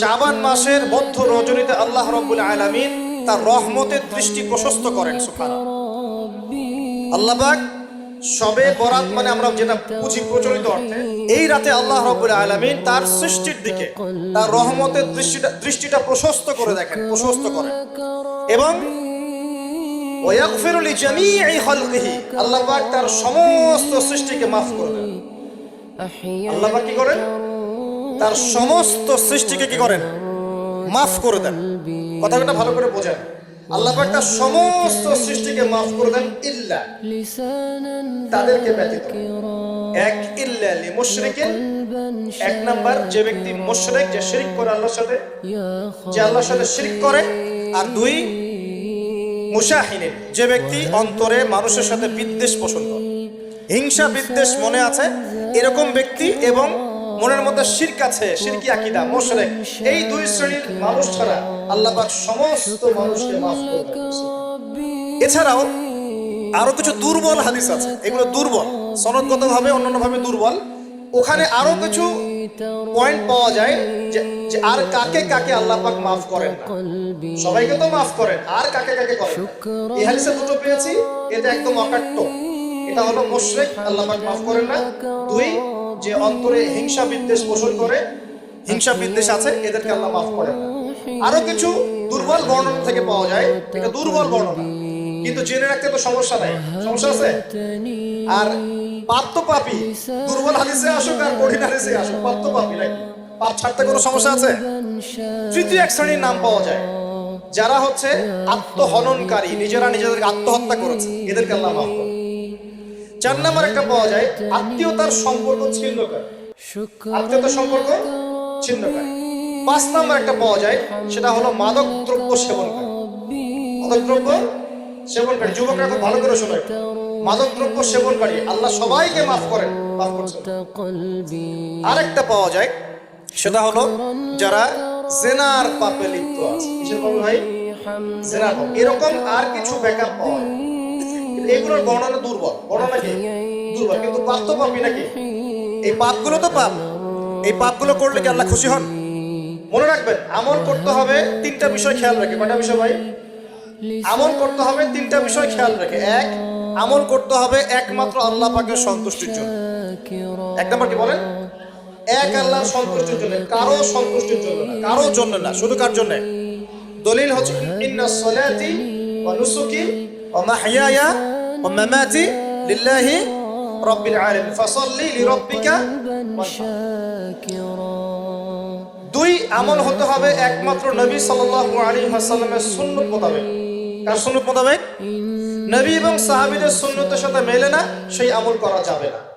শাবান মাসের মধ্য রজনীতে আল্লাহ রব্বুল আলামিন তার রহমতের দৃষ্টি প্রশস্ত করেন, সুবহানাল্লাহ। আল্লাহ পাক সবে বরাত মানে আমরা যেটা বুঝি প্রচলিত অর্থে, এই রাতে আল্লাহ রব্বুল আলামিন তার সৃষ্টির দিকে, তার রহমতের দৃষ্টিটা দৃষ্টিটা প্রশস্ত করে দেখেন, প্রশস্ত করেন। এবং ওয়াগফিরু লিজামিই খালকিহি, আল্লাহ পাক তার সমস্ত সৃষ্টিকে মাফ করে দেন। আল্লাহবাক কি করেন? তার সমস্ত সৃষ্টিকে কি করেন? মাফ করে দেন। কথাটা ভালো করে বোঝেন। আল্লাহ পাক তার সমস্ত সৃষ্টিকে মাফ করে দেন ইল্লা। তাদেরকে ব্যতীত। এক ইল্লা লি মুশরিকিন। এক নাম্বার যে ব্যক্তি মুশরিক, যে শিরক করে আল্লাহর সাথে, যে আল্লাহর সাথে শিরক করে। আর দুই মুশাহিনের যে ব্যক্তি অন্তরে মানুষের সাথে বিদ্বেষ পোষণ করে। হিংসা বিদ্বেষ মনে আছে, এরকম ব্যক্তি এবং মনের মধ্যে শিরক আছে, শিরকি আকিদা, মোশরেক। এই দুই শ্রেণির মানুষ ছাড়া আল্লাহ পাক সমস্ত মানুষকে মাফ করে দেন। এছাড়াও আরও কিছু দুর্বল হাদিস আছে। এগুলো দুর্বল, সনদগতভাবে, অন্যান্যভাবে দুর্বল। ওখানে আরও কিছু পয়েন্ট পাওয়া যায় যে আর কাকে কাকে আল্লাহ পাক মাফ করেন না। সবাইকে তো মাফ করেন, আর কাকে কাকে করেন এই হাদিসে দুটো পেয়েছি, এটা একদম অকাট্য। এটা হলো মুশরিক, আল্লাহ পাক মাফ করেন না। দুই যে অন্তরে হিংসা বিদ্বেষ পোষণ করে, হিংসা বিদ্বেষ আছে, এদেরকে আল্লাহ মাফ করেন না আরও কিছু দুর্বল বর্ণনা থেকে পাওয়া যায়, এটা দুর্বল বর্ণনা। কিন্তু জেনে রাখতে তো সমস্যা নাই। সমস্যা আছে? আর পাপ পাপি, দুর্বল হাদিসে আসুক আর কঠিন হাদিসে আসুক পাপ তো পাপি নাকি পাপ ছাড়তে কোনো সমস্যা আছে? তৃতীয় এক শ্রেণির নাম পাওয়া যায়। যারা হচ্ছে আত্মহননকারী, নিজেরা নিজেদেরকে আত্মহত্যা করেছে, এদেরকে আল্লাহ মাফ করে। চার নাম্বার একটা পাওয়া যায় আত্মীয়তার সম্পর্ক ছিন্নকারী। আত্মীয়তার সম্পর্ক ছিন্নকারী। পাঁচ নাম্বার একটা পাওয়া যায় সেটা হলো মাদক দ্রব্য সেবনকারী মাদক দ্রব্য সেবনকারী যুবকরা খুব ভালো করে শোনে। মাদক দ্রব্য সেবনকারী আল্লাহ সবাইকে মাফ করেন মাফ করছেন। আরেকটা পাওয়া যায় সেটা হলো যারা জেনার পাপে লিপ্ত আছে। ভাই? জেনার এরকম আর কিছু ব্যাকআপ পাওয়া যায়। এগুলোর বর্ণনা দুর্বল। বর্ণনা কি? দুর্বল। কিন্তু পাপ তো পাপি নাকি? এই পাপগুলো তো পাপ। এই পাপগুলো করলে কি আল্লাহ খুশি হন? মনে রাখবেন, আমল করতে হবে তিনটা বিষয় খেয়াল রাখে। কয়টা বিষয় ভাই? আমল করতে হবে তিনটা বিষয় খেয়াল রেখে। এক, আমল করতে হবে একমাত্র আল্লাহ পাকের সন্তুষ্টির জন্য। এক নম্বর কি বলেন? এক আল্লাহর সন্তুষ্টির জন্য, কারও সন্তুষ্টির জন্য না কারও জন্য না, শুধু কার জন্য? দলিল হচ্ছে ইন্না সলাতি ওয়া নুসুকি ওয়া মাহইয়ায়া ওয়া لله رب العالمين. فصلي لربك দুই আমল হতে হবে একমাত্র নবী সাল্লাল্লাহু আলাইহি ওয়াসাল্লামের সুন্নাত মোতাবেক। কার সুন্নাত মোতাবেক? নবী এবং সাহাবীদের সুন্নতের সাথে মেলে না সেই আমল করা যাবে না।